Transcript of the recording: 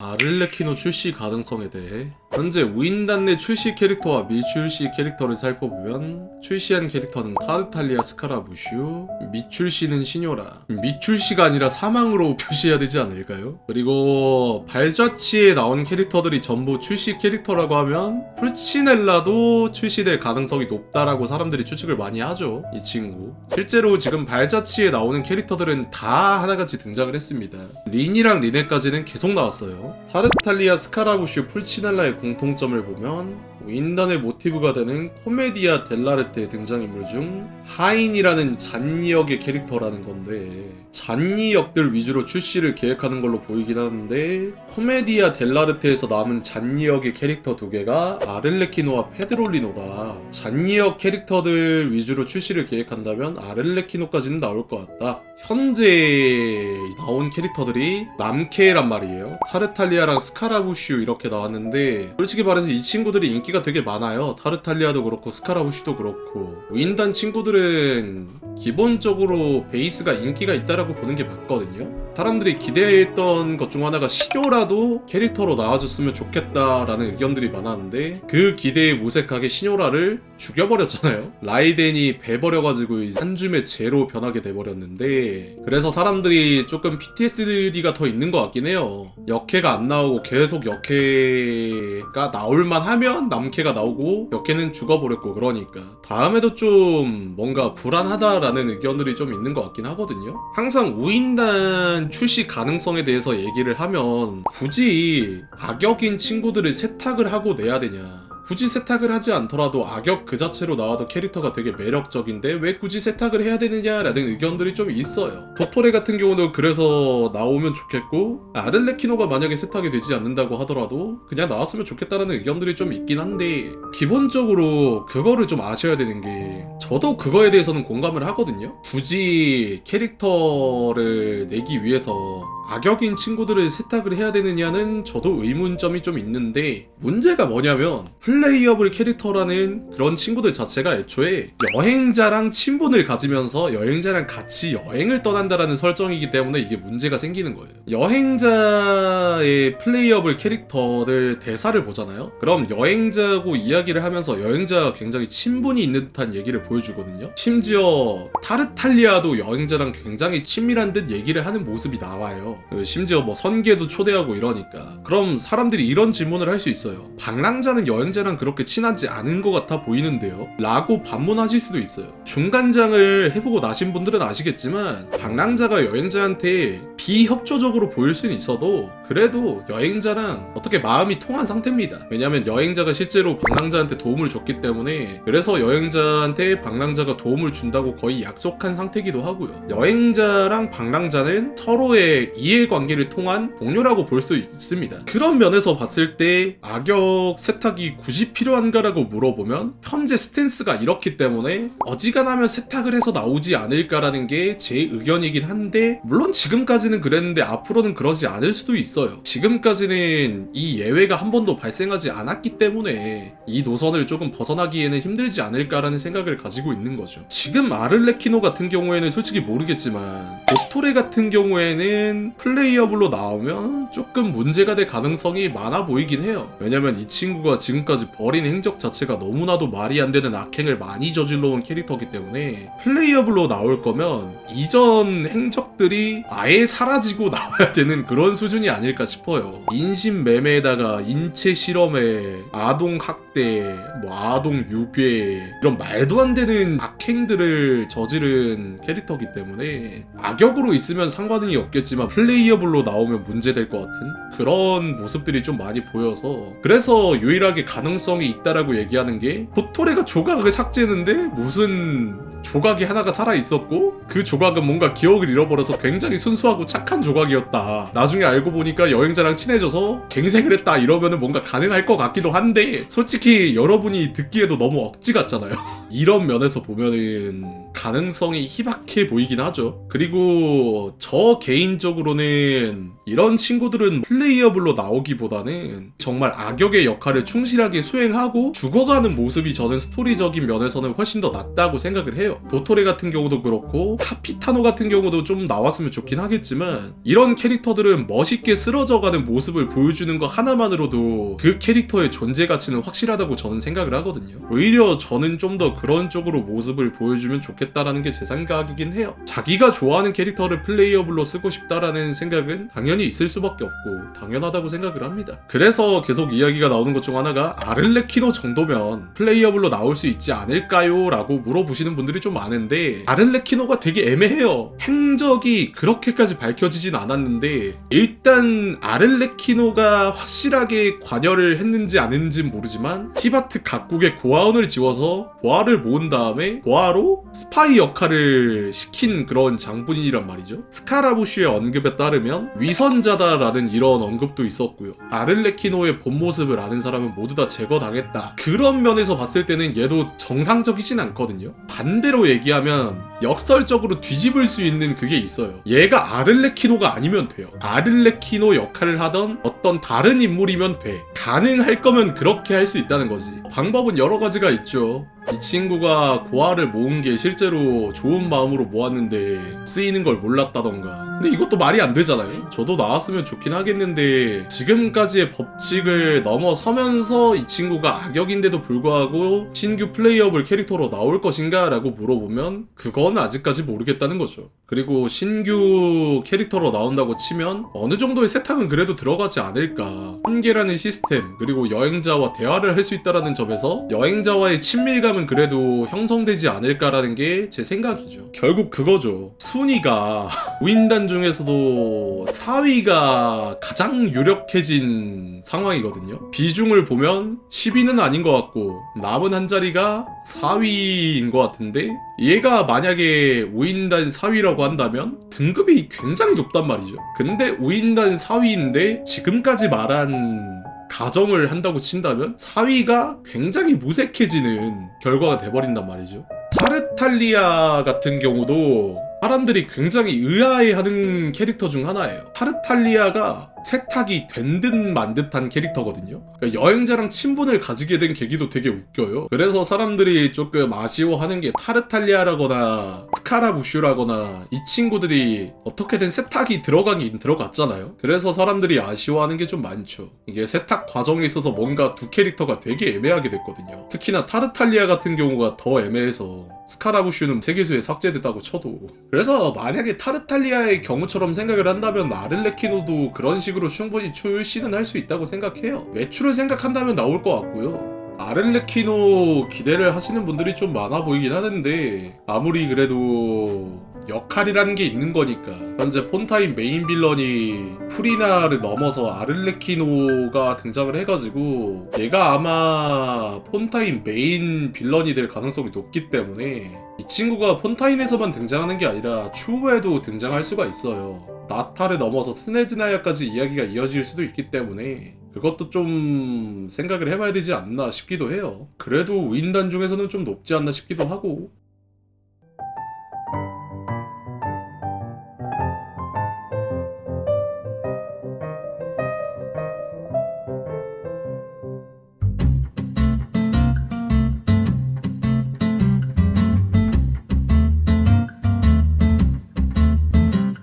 아를레키노 출시 가능성에 대해 현재 우인단 내 출시 캐릭터와 미출시 캐릭터를 살펴보면 출시한 캐릭터는 타르탈리아 스카라부슈, 미출시는 시뇨라. 미출시가 아니라 사망으로 표시해야 되지 않을까요? 그리고 발자취에 나온 캐릭터들이 전부 출시 캐릭터라고 하면 풀치넬라도 출시될 가능성이 높다라고 사람들이 추측을 많이 하죠 이 친구. 실제로 지금 발자취에 나오는 캐릭터들은 다 하나같이 등장을 했습니다. 린이랑 리네까지는 계속 나왔어요 타르탈리아 스카라부슈 풀치넬라의 공통점을 보면 윈단의 모티브가 되는 코메디아 델라르테의 등장인물 중 하인이라는 잔니 역의 캐릭터라는 건데 잔니 역들 위주로 출시를 계획하는 걸로 보이긴 하는데 코메디아 델라르테에서 남은 잔니 역의 캐릭터 두 개가 아를레키노와 페드롤리노다. 잔니 역 캐릭터들 위주로 출시를 계획한다면 아를레키노까지는 나올 것 같다. 현재 나온 캐릭터들이 남케란 말이에요. 타르탈리아랑 스카라부슈 이렇게 나왔는데 솔직히 말해서 이 친구들이 인기가 되게 많아요. 타르탈리아도 그렇고 스카라부슈도 그렇고. 윈단 친구들은 기본적으로 베이스가 인기가 있다 라고 보는 게 맞거든요 사람들이 기대했던 것 중 하나가 시뇨라도 캐릭터로 나와줬으면 좋겠다라는 의견들이 많았는데 그 기대에 무색하게 시뇨라를 죽여버렸잖아요. 라이덴이 배버려가지고 이제 한 줌의 제로 변하게 돼버렸는데 그래서 사람들이 조금 PTSD가 더 있는 것 같긴 해요. 역해가 안 나오고 계속 역해가 나올만 하면 남캐가 나오고 역해는 죽어버렸고 그러니까 다음에도 좀 뭔가 불안하다라는 의견들이 좀 있는 것 같긴 하거든요. 항상 우인단 출시 가능성에 대해서 얘기를 하면 굳이 악역인 친구들을 세탁을 하고 내야 되냐 굳이 세탁을 하지 않더라도 악역 그 자체로 나와도 캐릭터가 되게 매력적인데 왜 굳이 세탁을 해야 되느냐라는 의견들이 좀 있어요. 도토레 같은 경우도 그래서 나오면 좋겠고 아를레키노가 만약에 세탁이 되지 않는다고 하더라도 그냥 나왔으면 좋겠다라는 의견들이 좀 있긴 한데 기본적으로 그거를 좀 아셔야 되는 게 저도 그거에 대해서는 공감을 하거든요. 굳이 캐릭터를 내기 위해서 악역인 친구들을 세탁을 해야 되느냐는 저도 의문점이 좀 있는데 문제가 뭐냐면 플 레이어블 캐릭터라는 그런 친구들 자체가 애초에 여행자랑 친분을 가지면서 여행자랑 같이 여행을 떠난다라는 설정이기 때문에 이게 문제가 생기는 거예요. 여행자의 플레이어블 캐릭터들 대사를 보잖아요. 그럼 여행자하고 이야기를 하면서 여행자가 굉장히 친분이 있는 듯한 얘기를 보여주거든요. 심지어 타르탈리아도 여행자랑 굉장히 친밀한 듯 얘기를 하는 모습이 나와요. 그 심지어 뭐 선계도 초대하고 이러니까. 그럼 사람들이 이런 질문을 할 수 있어요. 방랑자는 여행자랑 그렇게 친하지 않은 것 같아 보이는데요? 라고 반문하실 수도 있어요. 중간장을 해보고 나신 분들은 아시겠지만 방랑자가 여행자한테 비협조적으로 보일 수는 있어도 그래도 여행자랑 어떻게 마음이 통한 상태입니다. 왜냐하면 여행자가 실제로 방랑자한테 도움을 줬기 때문에 그래서 여행자한테 방랑자가 도움을 준다고 거의 약속한 상태이기도 하고요. 여행자랑 방랑자는 서로의 이해관계를 통한 동료라고 볼 수 있습니다. 그런 면에서 봤을 때 악역 세탁이 굳이 필요한가라고 물어보면 현재 스탠스가 이렇기 때문에 어지간하면 세탁을 해서 나오지 않을까라는 게 제 의견이긴 한데 물론 지금까지는 그랬는데 앞으로는 그러지 않을 수도 있어요. 지금까지는 이 예외가 한 번도 발생하지 않았기 때문에 이 노선을 조금 벗어나기에는 힘들지 않을까라는 생각을 가지고 있는 거죠. 지금 아를레키노 같은 경우에는 솔직히 모르겠지만 도토레 같은 경우에는 플레이어블로 나오면 조금 문제가 될 가능성이 많아 보이긴 해요. 왜냐면 이 친구가 지금까지 벌인 행적 자체가 너무나도 말이 안 되는 악행을 많이 저질러온 캐릭터이기 때문에 플레이어블로 나올 거면 이전 행적들이 아예 사라지고 나와야 되는 그런 수준이 아닐까 싶어요. 인신 매매에다가 인체 실험에 아동 학대, 뭐 아동 유괴 이런 말도 안 되는 악행들을 저지른 캐릭터이기 때문에 악역으로 있으면 상관이 없겠지만 플레이어블로 나오면 문제될 것 같은 그런 모습들이 좀 많이 보여서 그래서 유일하게 가능성이 있다라고 얘기하는 게 도토레가 조각을 삭제했는데 무슨 조각이 하나가 살아 있었고 그 조각은 뭔가 기억을 잃어버려서 굉장히 순수하고 착한 조각이었다. 나중에 알고 보니까 여행자랑 친해져서 갱생을 했다 이러면은 뭔가 가능할 것 같기도 한데 솔직히 여러분이 듣기에도 너무 억지 같잖아요. 이런 면에서 보면은 가능성이 희박해 보이긴 하죠. 그리고 저 개인적으로는 이런 친구들은 플레이어블로 나오기보다는 정말 악역의 역할을 충실하게 수행하고 죽어가는 모습이 저는 스토리적인 면에서는 훨씬 더 낫다고 생각을 해요. 도토레 같은 경우도 그렇고 카피타노 같은 경우도 좀 나왔으면 좋긴 하겠지만 이런 캐릭터들은 멋있게 쓰러져가는 모습을 보여주는 것 하나만으로도 그 캐릭터의 존재 가치는 확실하다고 저는 생각을 하거든요. 오히려 저는 좀 더 그런 쪽으로 모습을 보여주면 좋겠다 라는 게 제 생각이긴 해요. 자기가 좋아하는 캐릭터를 플레이어블로 쓰고 싶다라는 생각은 당연히 있을 수밖에 없고 당연하다고 생각을 합니다. 그래서 계속 이야기가 나오는 것 중 하나가 아를레키노 정도면 플레이어블로 나올 수 있지 않을까요? 라고 물어보시는 분들이 좀 많은데 아를레키노가 되게 애매해요. 행적이 그렇게까지 밝혀지진 않았는데 일단 아를레키노가 확실하게 관여를 했는지 는 모르지만 히바트 각국의 고아원을 지워서 고아를 모은 다음에 고아로 스파 이 역할을 시킨 그런 장본인이란 말이죠. 스카라부슈의 언급에 따르면 위선자다라는 이런 언급도 있었고요. 아를레키노의 본 모습을 아는 사람은 모두 다 제거당했다. 그런 면에서 봤을 때는 얘도 정상적이진 않거든요. 반대로 얘기하면 역설적으로 뒤집을 수 있는 그게 있어요. 얘가 아를레키노가 아니면 돼요. 아를레키노 역할을 하던 어떤 다른 인물이면 돼. 가능할 거면 그렇게 할 수 있다는 거지. 방법은 여러 가지가 있죠. 이 친구가 고아를 모은 게 실제로 좋은 마음으로 모았는데 쓰이는 걸 몰랐다던가. 근데 이것도 말이 안 되잖아요. 저도 나왔으면 좋긴 하겠는데 지금까지의 법칙을 넘어서면서 이 친구가 악역인데도 불구하고 신규 플레이어블 캐릭터로 나올 것인가? 라고 물어보면 그건 아직까지 모르겠다는 거죠. 그리고 신규 캐릭터로 나온다고 치면 어느 정도의 세탁은 그래도 들어가지 않을까. 한계라는 시스템 그리고 여행자와 대화를 할 수 있다라는 점에서 여행자와의 친밀감은 그래도 형성되지 않을까라는 게 제 생각이죠. 결국 그거죠. 순위가 우인단 중에서도 4위가 가장 유력해진 상황이거든요. 비중을 보면 10위는 아닌 것 같고 남은 한 자리가 4위인 것 같은데 얘가 만약에 우인단 4위라고 한다면 등급이 굉장히 높단 말이죠. 근데 우인단 4위인데 지금까지 말한 가정을 한다고 친다면 4위가 굉장히 무색해지는 결과가 돼버린단 말이죠. 타르탈리아 같은 경우도 사람들이 굉장히 의아해하는 캐릭터 중 하나예요. 타르탈리아가 세탁이 된 듯 만 듯한 캐릭터거든요. 그러니까 여행자랑 친분을 가지게 된 계기도 되게 웃겨요. 그래서 사람들이 조금 아쉬워하는 게 타르탈리아라거나 스카라부슈라거나 이 친구들이 어떻게든 세탁이 들어가긴 들어갔잖아요. 그래서 사람들이 아쉬워하는 게 좀 많죠. 이게 세탁 과정에 있어서 뭔가 두 캐릭터가 되게 애매하게 됐거든요. 특히나 타르탈리아 같은 경우가 더 애매해서 스카라부슈는 세계수에 삭제됐다고 쳐도 그래서 만약에 타르탈리아의 경우처럼 생각을 한다면 아를레키노도 그런 식으로 충분히 출시는 할 수 있다고 생각해요. 매출을 생각한다면 나올 것 같고요. 아를레키노 기대를 하시는 분들이 좀 많아 보이긴 하는데 아무리 그래도 역할이라는 게 있는 거니까 현재 폰타인 메인 빌런이 프리나를 넘어서 아를레키노가 등장을 해가지고 얘가 아마 폰타인 메인 빌런이 될 가능성이 높기 때문에 이 친구가 폰타인에서만 등장하는 게 아니라 추후에도 등장할 수가 있어요 나타를 넘어서 스네즈나야까지 이야기가 이어질 수도 있기 때문에 그것도 좀 생각을 해봐야 되지 않나 싶기도 해요. 그래도 우인단 중에서는 좀 높지 않나 싶기도 하고